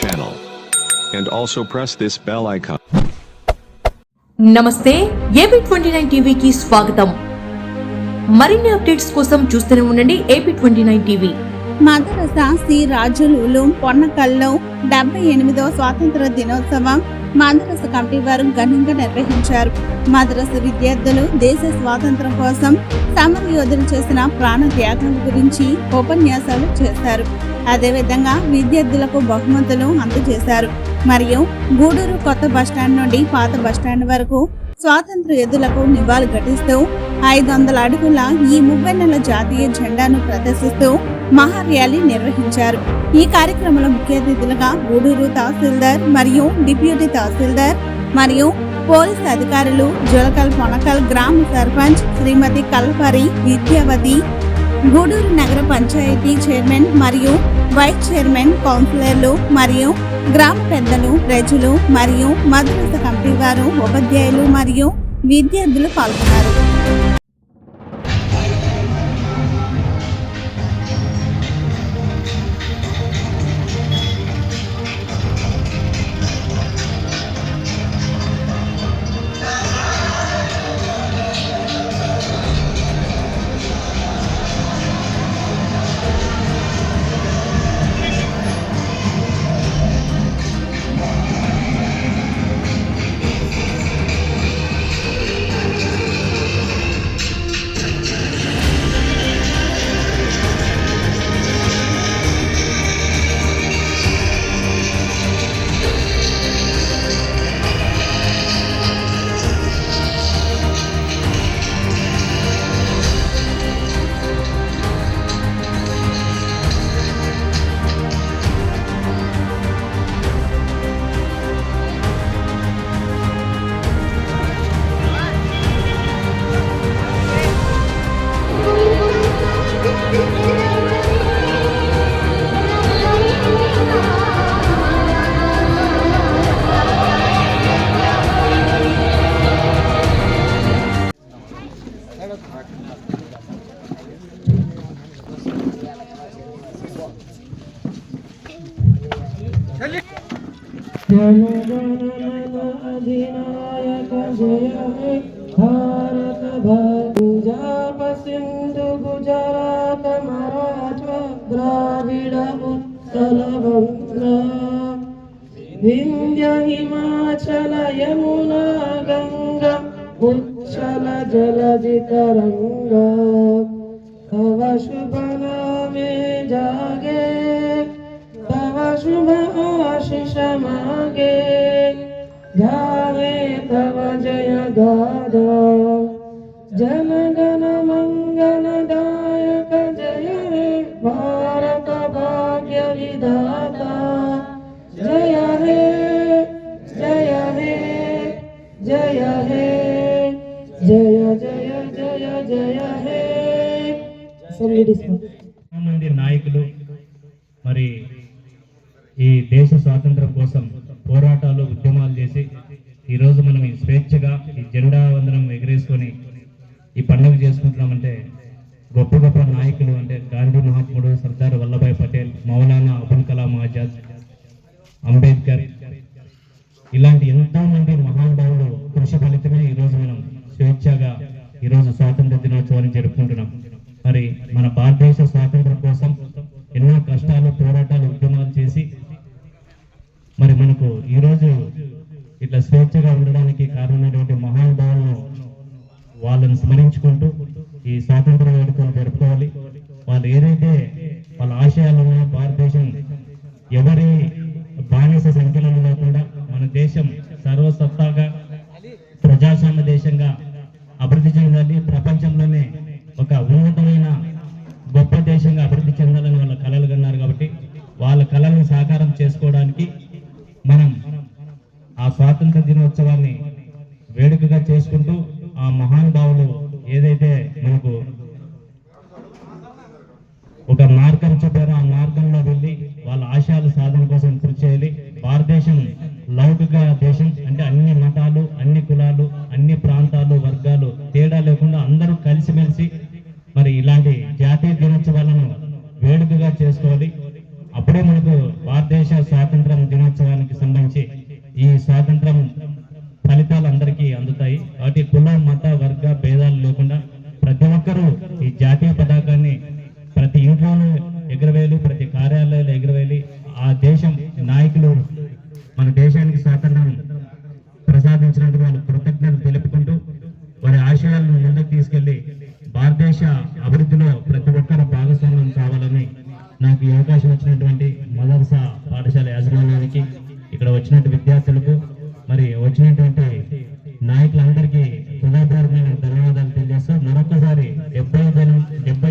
channel. And also press this bell icon. నమస్తే AP twenty nine టీవీకి స్వాగతం మరిన్ని అప్డేట్స్ కోసం చూస్తూనే ఉండండి ఏపీ ట్వంటీ నైన్ టీవీ మదరస సి రాజులు పొన్నకల్లో డెబ్బై ఎనిమిదవ స్వాతంత్ర దినోత్సవం మదరస కమిటీ వారు ఘనంగా నిర్వహించారు. మదరస విద్యార్థులు దేశ స్వాతంత్రం కోసం సమర యోధులు చేసిన ప్రాణ త్యాగం గురించి ఉపన్యాసాలు చేశారు. అదేవిధంగా విద్యార్థులకు బహుమతులు అందజేశారు. మరియు గూడూరు కొత్త బస్టాండ్ నుండి పాత బస్టాండ్ వరకు స్వాతంత్ర ఎద్దులకు నివాళి ఘటిస్తూ ఐదు వందల అడుగుల ఈ ముప్పై నెలల జాతీయ జెండాను ప్రదర్శిస్తూ మహా ర్యాలీ నిర్వహించారు. ఈ కార్యక్రమంలో ముఖ్య అతిథులుగా గూడూరు తహసీల్దార్ మరియు డిప్యూటీ తహసీల్దార్ మరియు పోలీస్ అధికారులు జులకల్ పొనకల్ గ్రామ సర్పంచ్ శ్రీమతి కల్పరి విద్యావతి గూడూరు నగర పంచాయతీ చైర్మన్ మరియు వైస్ చైర్మన్ కౌన్సిలర్లు మరియు గ్రామ పెద్దలు ప్రజలు మరియు మద్రస కమిటీ వారు ఉపాధ్యాయులు మరియు విద్యార్థులు పాల్గొన్నారు. जनगणनाधिनायक जय भारत भुजाप सिन्धु गुजरात मराठा द्राविड उत्कलवङ्गा हिमाचल यमुना गङ्गा उच्छल जलजितरङ्गा तव शुभ नामे जागे तव शुभ आशिष मागे गावे तव जय गादा जन गण मंगल दायक जय हे भारत भाग्य विधाता जय हे जय हे जय हे जय जय जय जय हे మంది నాయకులు మరి ఈ దేశ స్వాతంత్రం కోసం పోరాటాలు ఉద్యమాలు చేసి ఈరోజు మనం ఈ స్వేచ్ఛగా ఈ జెండా వందనం ఎగరేసుకొని ఈ పండుగ చేసుకుంటున్నామంటే గొప్ప గొప్ప నాయకులు అంటే గాంధీ మహాత్ముడు సర్దార్ వల్లభాయ్ పటేల్ మౌలానా అబుల్ కలాం ఆజాద్ అంబేద్కర్. ఇలాంటి ఎంతో మంది మహానుభావులు కృషి ఫలితమే ఈరోజు మనం స్వేచ్ఛగా ఈరోజు స్వాతంత్ర దినోత్సవాన్ని జరుపుకుంటున్నాం. మరి మన భారతదేశ స్వాతంత్ర కోసం ఎన్నో కష్టాలు పోరాటాలు ఉద్యమాలు చేసి మరి మనకు ఈరోజు ఇట్లా స్వేచ్ఛగా ఉండడానికి కారణమైనటువంటి మహానుభావులను వాళ్ళని స్మరించుకుంటూ ఈ స్వాతంత్ర వేడుకలు జరుపుకోవాలి. వాళ్ళు ఏదైతే వాళ్ళ ఆశయాలు ఉన్నాయో భారతదేశం ఎవరి బానిస సంఖ్యలను లేకుండా మన దేశం సర్వసత్తాగా ప్రజాస్వామ్య దేశంగా అభివృద్ధి చెందాలి. ప్రపంచంలోనే ఒక ఉన్నతమైన గొప్ప దేశంగా అభివృద్ధి చెందాలని వాళ్ళ కళలు కన్నారు కాబట్టి వాళ్ళ కళలను సాకారం చేసుకోవడానికి మనం ఆ స్వాతంత్ర దినోత్సవాన్ని వేడుకగా చేసుకుంటూ ఆ మహానుభావులు ఏదైతే మనకు ఒక మార్గం చెప్పారో ఆ మార్గంలో వెళ్ళి వాళ్ళ ఆశయాలు సాధన కోసం కృషి చేయాలి. భారతదేశం లౌకిక దేశం అంటే అన్ని మతాలు అన్ని కులాలు అన్ని ప్రాంతాలు వర్గాలు తేడా లేకుండా అందరూ కలిసిమెలిసి మరి ఇలాంటి జాతీయ దినోత్సవాలను వేడుకగా చేసుకోవాలి. అప్పుడే మనకు భారతదేశ స్వాతంత్రం ఈ స్వాతంత్ర్యం కుల మత వర్గ భేదాలు లేకుండా ప్రతి ఒక్కరూ ఈ జాతీయ పతాకాన్ని ప్రతి ఇంట్లోనూ ఎగురవేలి ప్రతి కార్యాలయాలు ఎగురవేలి ఆ దేశం నాయకులు మన దేశానికి స్వాతంత్రం ప్రసాదించినందుకు వాళ్ళు కృతజ్ఞతలు తెలుపుకుంటూ వారి ఆశయాలను ముందుకు తీసుకెళ్ళి భారతదేశ అభివృద్ధిలో ప్రతి ఒక్కరు భాగస్వామ్యం కావాలని నాకు ఈ అవకాశం వచ్చినటువంటి మదర్స పాఠశాల యాజమాన్యానికి ఇక్కడ వచ్చినటువంటి విద్యార్థులకు మరి వచ్చినటువంటి నాయకులందరికీ హృదయపూర్వకమైన ధన్యవాదాలు తెలియజేస్తూ మరొకసారి డెబ్బై